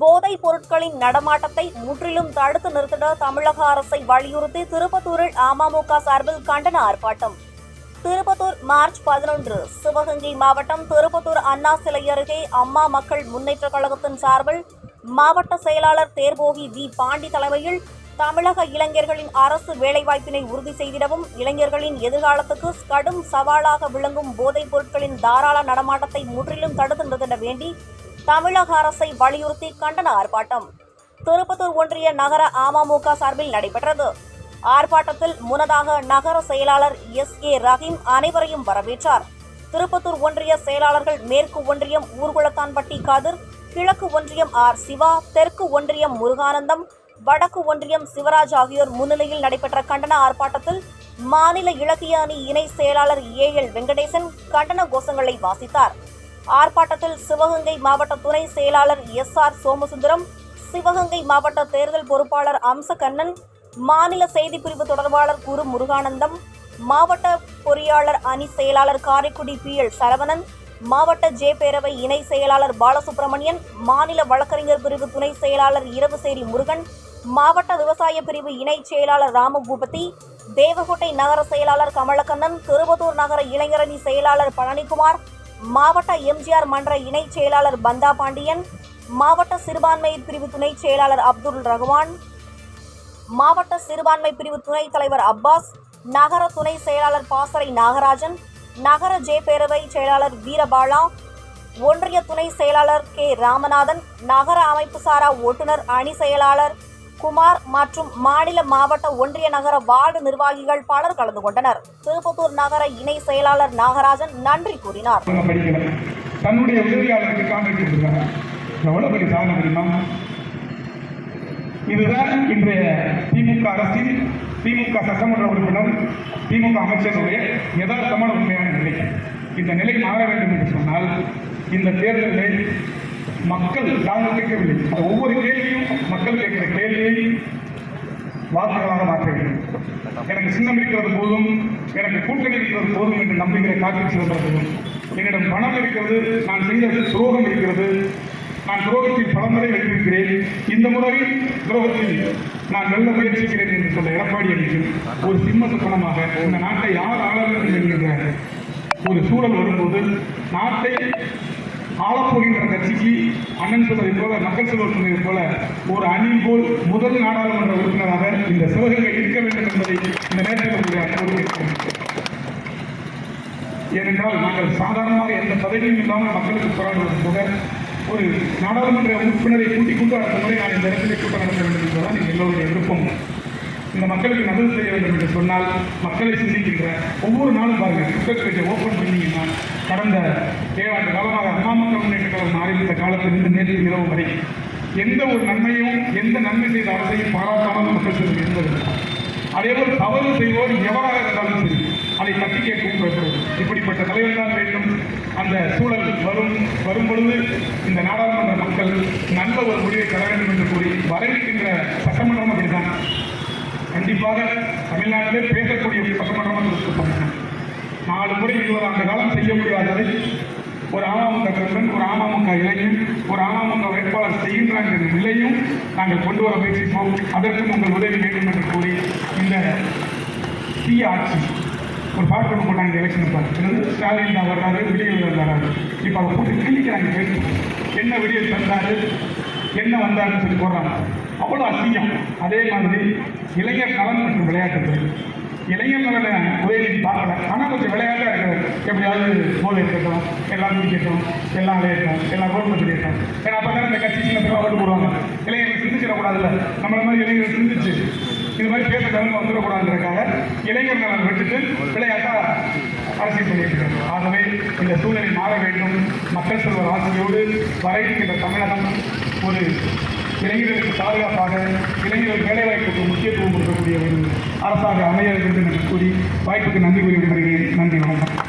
போதைப் பொருட்களின் நடமாட்டத்தை முற்றிலும் தடுத்து நிறுத்திட தமிழக அரசை வலியுறுத்தி திருப்பத்தூரில் அமமுக சார்பில் கண்டன ஆர்ப்பாட்டம். திருப்பத்தூர் மார்ச் பதினொன்று சிவகங்கை மாவட்டம் திருப்பத்தூர் அண்ணா சிலை அருகே அம்மா மக்கள் முன்னேற்றக் கழகத்தின் சார்பில் மாவட்ட செயலாளர் தேர்போகி வி. பாண்டி தலைமையில் தமிழக இளைஞர்களின் அரசு வேலைவாய்ப்பினை உறுதி செய்திடவும் இளைஞர்களின் எதிர்காலத்துக்கு கடும் சவாலாக விளங்கும் போதைப் பொருட்களின் தாராள நடமாட்டத்தை முற்றிலும் தடுத்து நிறுத்திட வேண்டி தமிழக அரசை வலியுறுத்தி கண்டன ஆர்ப்பாட்டம். திருப்பத்தூர் ஒன்றிய நகர அமமுக சார்பில் நடைபெற்றது. ஆர்ப்பாட்டத்தில் முன்னதாக நகர செயலாளர் எஸ் ஏ ரஹீம் அனைவரையும் வரவேற்றார். திருப்பத்தூர் ஒன்றிய செயலாளர்கள் மேற்கு ஒன்றியம் ஊர்குளத்தான்பட்டி காதிர் கிழக்கு ஒன்றியம் ஆர் சிவா தெற்கு ஒன்றியம் முருகானந்தம் வடக்கு ஒன்றியம் சிவராஜ் ஆகியோர் முன்னிலையில் நடைபெற்ற கண்டன ஆர்ப்பாட்டத்தில் மாநில இலக்கிய அணி இணை செயலாளர் ஏ எல் வெங்கடேசன் கண்டன கோஷங்களை வாசித்தார். ஆர்ப்பாட்டத்தில் சிவகங்கை மாவட்ட துணை செயலாளர் எஸ் ஆர் சோமசுந்தரம் சிவகங்கை மாவட்ட தேர்தல் பொறுப்பாளர் அம்சகண்ணன் மாநில செய்திப்பிரிவு தொடர்பாளர் குரு முருகானந்தம் மாவட்ட பொறியாளர் அணி செயலாளர் காரைக்குடி பி எல் சரவணன் மாவட்ட ஜே பேரவை இணை செயலாளர் பாலசுப்ரமணியன் மாநில வழக்கறிஞர் பிரிவு துணை செயலாளர் இரவுசேரி முருகன் மாவட்ட விவசாய பிரிவு இணை செயலாளர் ராமபூபதி தேவகோட்டை நகர செயலாளர் கமலக்கண்ணன் திருவதூர் நகர இளைஞரணி செயலாளர் பழனிக்குமார் மாவட்ட எம்ஜிஆர் மன்ற இணை செயலாளர் பந்தா பாண்டியன் மாவட்ட சிறுபான்மை பிரிவு துணை செயலாளர் அப்துல் ரகுமான் மாவட்ட சிறுபான்மை பிரிவு துணைத் தலைவர் அப்பாஸ் நகர துணை செயலாளர் பாசறை நாகராஜன் நகர ஜே பேரவை செயலாளர் வீரபாலா ஒன்றிய துணை செயலாளர் கே ராமநாதன் நகர அமைப்பு சாரா ஓட்டுநர் அணி செயலாளர் குமார் மற்றும் மாநில மாவட்ட ஒன்றிய நகர வார்டு நிர்வாகிகள் பலர் கலந்து கொண்டனர். திருப்பத்தூர் நகர இணை செயலாளர் நாகராஜன் நன்றி கூறினார். தன்னுடைய உதவியாளருக்கு கான்ட்ராக்ட் எவ்வளவு பெரிய சாதனை தெரியுமா? இதுதான் இன்றைய திமுக அரசின் திமுக சட்டமன்ற உறுப்பினர் திமுக அமைச்சருடைய யதார்த்தமான உண்மையான நிலை. இந்த நிலை மாற வேண்டும் என்று சொன்னால் இந்த தேர்தலில் மக்கள் நாங்கள் கேட்கவில்லை. அந்த ஒவ்வொரு கேள்வியும் மக்கள் கேட்கிற கேள்வியை வார்த்தைகளாக மாற்ற எனக்கு சின்னம் இருக்கிறது போதும் எனக்கு கூட்டணி இருக்கிறது போதும் என்று நம்புகிற காட்டில் சிறந்தது என்னிடம் பணம் இருக்கிறது நான் செய்த துரோகம் இருக்கிறது. நான் துரோகத்தில் பல முறை இந்த முறை துரோகத்தில் நான் வெல்ல முயற்சிக்கிறேன் என்று சொல்ல எடப்பாடி அணிக்கு ஒரு சிம்ம பணமாக இந்த நாட்டை யார் ஆள வேண்டும் என்கின்ற ஒரு சூழல் வரும்போது நாட்டை ஆளப்போகின்ற கட்சிக்கு அண்ணன் சொல்வதை போல மக்கள் செல்வர் சொன்னதை போல ஒரு அணி போல் முதல் நாடாளுமன்ற உறுப்பினராக இந்த சிவகங்கை இருக்க வேண்டும் என்பதை இந்த நேரத்தில் உங்களுடைய அன்போடு ஏனென்றால் நாங்கள் சாதாரணமாக எந்த பதவியும் இல்லாமல் மக்களுக்கு போராடுவது போக ஒரு நாடாளுமன்ற உறுப்பினரை கூட்டிக் கொண்டு அடுத்த முறை நான் இந்த இடத்திலே கூட்டம் நடத்த வேண்டும் என்பதுதான் எங்களுடைய விருப்பம். இந்த மக்களுக்கு நல்லது செய்ய வேண்டும் என்று சொன்னால் மக்களை சிந்திக்கின்ற ஒவ்வொரு நாளும் பாருங்கள் கிரிக்கெட் பேஜை ஓப்பன் பண்ணீங்கன்னா கடந்த ஏழாண்டு காலமாக அம்மா மக்கள் முன்னேற்ற கழகம் ஆரம்பித்த காலத்திலிருந்து நேற்று இரவு வரை எந்த ஒரு நன்மையும் எந்த நன்மை செய்த அரசையும் பாராட்டாமல் மக்கள் சிலர் இருந்தது அதேபோல் தவறு செய்வோர் எவராக இருந்தாலும் சரி அதை தட்டி கேட்கவும் பயப்படுவது இப்படிப்பட்ட தலைவர் தான் வேண்டும். அந்த சூழல் வரும் வரும் பொழுது இந்த நாடாளுமன்ற மக்கள் நல்ல ஒரு முடிவை தர வேண்டும் என்று கூறி வரவிருக்கின்ற சட்டமன்றம் அப்படிதான் கண்டிப்பாக தமிழ்நாட்டிலே பேசக்கூடிய சட்டமன்றமாக இருப்பாங்க நாலு முறை இருபது ஆண்டு காலம் செய்ய முடியாததை ஒரு அமமுக தலைவன் ஒரு அமமுக இளைஞன் ஒரு அமமுக வேட்பாளர் செய்கின்றாங்க என்ற நிலையும் நாங்கள் கொண்டு வர முயற்சிப்போம். அதற்கும் உங்கள் உதவி வேண்டும் என்று கூறி இந்த தீய ஆட்சி ஒரு பாட்டு ஒன்று போட்டாங்க எலெக்ஷன் பார்த்து ஸ்டாலின் தான் வர்றாரு விடியல் வர்றாரு. இப்போ அதை போட்டு கிழிக்கிறாங்க என்ன விடியல் தந்தாரு என்ன வந்தாருன்னு சொல்லி போடுறாங்க. அவ்வளோ அசிங்கம். அதே மாதிரி இளைஞர் நலன் மற்றும் விளையாட்டுத்துறை இளைஞர் நலனை உதயநிதி பார்க்கல. ஆனால் கொஞ்சம் விளையாட்டாக இருக்கிறது எப்படியாவது போதை இருக்கட்டும் எல்லாம் குடிக்கட்டும் எல்லாம் விளையாட்டும். எல்லாம் கோல் பண்ணிட்டோம் ஏன்னா அப்போ தான் இந்த கட்சி சின்னத்தில் ஓட்டு போடுவாங்க. இளைஞர்கள் சிந்திச்சிடக்கூடாதுல்ல. நம்மள மாதிரி இளைஞர்கள் சிந்திச்சு இது மாதிரி பேச நிலைமை வந்துடக்கூடாதுன்றக்காக இளைஞர் நலன் விட்டுட்டு விளையாட்டா அரசியல் பண்ணிட்டு ஆகவே இந்த சூழ்நிலை மாற வேண்டும். மக்கள் செல்வர் ஆசிரியோடு வர தமிழகம் ஒரு இளைஞர்களுக்கு பாதுகாப்பாக இளைஞர்கள் வேலைவாய்ப்புக்கு முக்கியத்துவம் கொடுக்கக்கூடிய ஒரு அரசாக அமைய வேண்டும் என்று கூறி வாய்ப்புக்கு நன்றி கூறி விடுகிறேன் நன்றி வணக்கம்.